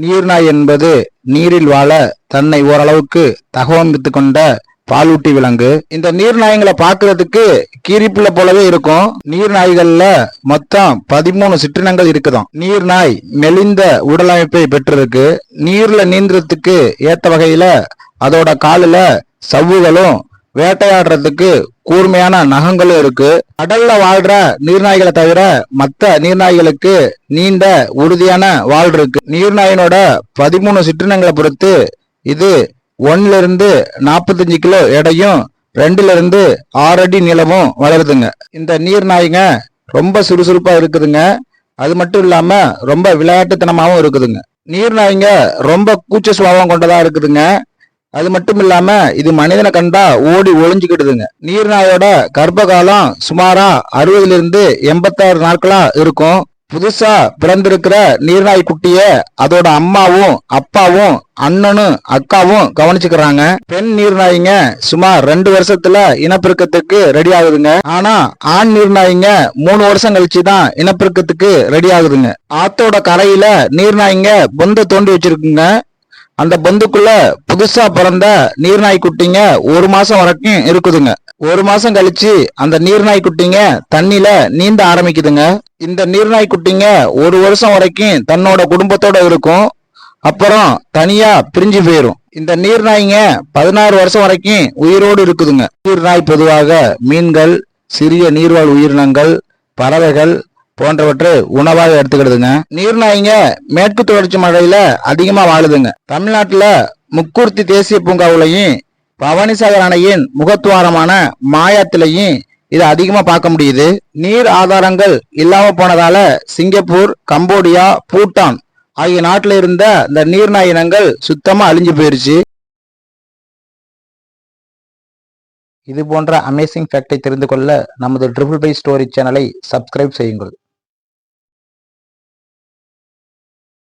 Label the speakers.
Speaker 1: நீர்நாய் என்பது நீரில் வாழ தன்னை ஓரளவுக்கு தகவமைத்து கொண்ட பாலூட்டி விலங்கு. இந்த நீர்நாய்களை பாக்குறதுக்கு கீரிப்புள்ள போலவே இருக்கும். நீர்நாய்கள்ல மொத்தம் பதிமூணு சிற்றினங்கள் இருக்குதாம். நீர்நாய் மெலிந்த உடலமைப்பை பெற்றிருக்கு. நீர்ல நீந்திரத்துக்கு ஏத்த வகையில அதோட காலில் சவ்வுகளும் வேட்டையாடுறதுக்கு கூர்மையான நகங்களும் இருக்கு. கடல்ல வாழ்ற நீர்நாய்களை தவிர மற்ற நீர்நாய்களுக்கு நீண்ட உறுதியான வாழ் இருக்கு. நீர்நாயினோட பதிமூணு சிற்றினங்களை பொறுத்து இது ஒன்னுல இருந்து நாற்பத்தஞ்சு கிலோ எடையும் ரெண்டுல இருந்து ஆறு அடி நீளமும் வளருதுங்க. இந்த நீர்நாய்ங்க ரொம்ப சுறுசுறுப்பா இருக்குதுங்க. அது மட்டும் இல்லாம ரொம்ப விளையாட்டுத்தனமாகவும் இருக்குதுங்க. நீர்நாய்ங்க ரொம்ப கூச்ச சுபாவம் கொண்டதா இருக்குதுங்க. அது மட்டும் இல்லாம இது மனிதனை கண்டா ஓடி ஒளிஞ்சுக்கிடுதுங்க நீர்நாயோட கர்ப்ப காலம் சுமாரா அறுபதுல இருந்து எண்பத்தாறு நாட்களா இருக்கும். புதுசா பிறந்திருக்கிற நீர்நாய் குட்டிய அதோட அம்மாவும் அப்பாவும் அண்ணனும் அக்காவும் கவனிச்சுக்கிறாங்க. பெண் நீர்நாய்ங்க சுமார் ரெண்டு வருஷத்துல இனப்பெருக்கத்துக்கு ரெடி ஆகுதுங்க. ஆனா ஆண் நீர்நாய்ங்க மூணு வருஷம் கழிச்சு தான் இனப்பெருக்கத்துக்கு ரெடி ஆகுதுங்க. ஆத்தோட கரையில நீர்நாய்ங்க பொந்த தோண்டி வச்சிருக்குங்க. அந்த பந்துக்குள்ள புதுசா பிறந்த நீர்நாய் குட்டிங்க ஒரு மாசம் வரைக்கும் இருக்குதுங்க. ஒரு மாசம் கழிச்சு அந்த நீர்நாய் குட்டிங்க நீந்த ஆரம்பிக்குதுங்க. இந்த நீர்நாய் குட்டிங்க ஒரு வருஷம் வரைக்கும் தன்னோட குடும்பத்தோட இருக்கும். அப்புறம் தனியா பிரிஞ்சு போயிரும். இந்த நீர்நாய்ங்க பதினாறு வருஷம் வரைக்கும் உயிரோடு இருக்குதுங்க. நீர்நாய் பொதுவாக மீன்கள் சிறிய நீர்வாழ் உயிரினங்கள் பறவைகள் போன்றவற்றை உணவாக எடுத்துக்கிடுதுங்க. நீர்நாய்ங்க மேற்கு தொடர்ச்சி மழையில அதிகமா வாழுதுங்க. தமிழ்நாட்டுல முக்கூர்த்தி தேசிய பூங்காவிலையும் பவானிசாகர் அணையின் முகத்துவாரமான மாயாத்திலையும் இதை அதிகமா பார்க்க முடியுது. நீர் ஆதாரங்கள் இல்லாம போனதால சிங்கப்பூர் கம்போடியா பூட்டான் ஆகிய நாட்டில் இருந்த இந்த நீர்நாய் இனங்கள் சுத்தமா அழிஞ்சு போயிருச்சு. இது போன்ற அமேசிங் ஃபேக்டை தெரிந்து கொள்ள நமது ட்ரிபிள் பை ஸ்டோரி சேனலை சப்ஸ்கிரைப் செய்யுங்கள்.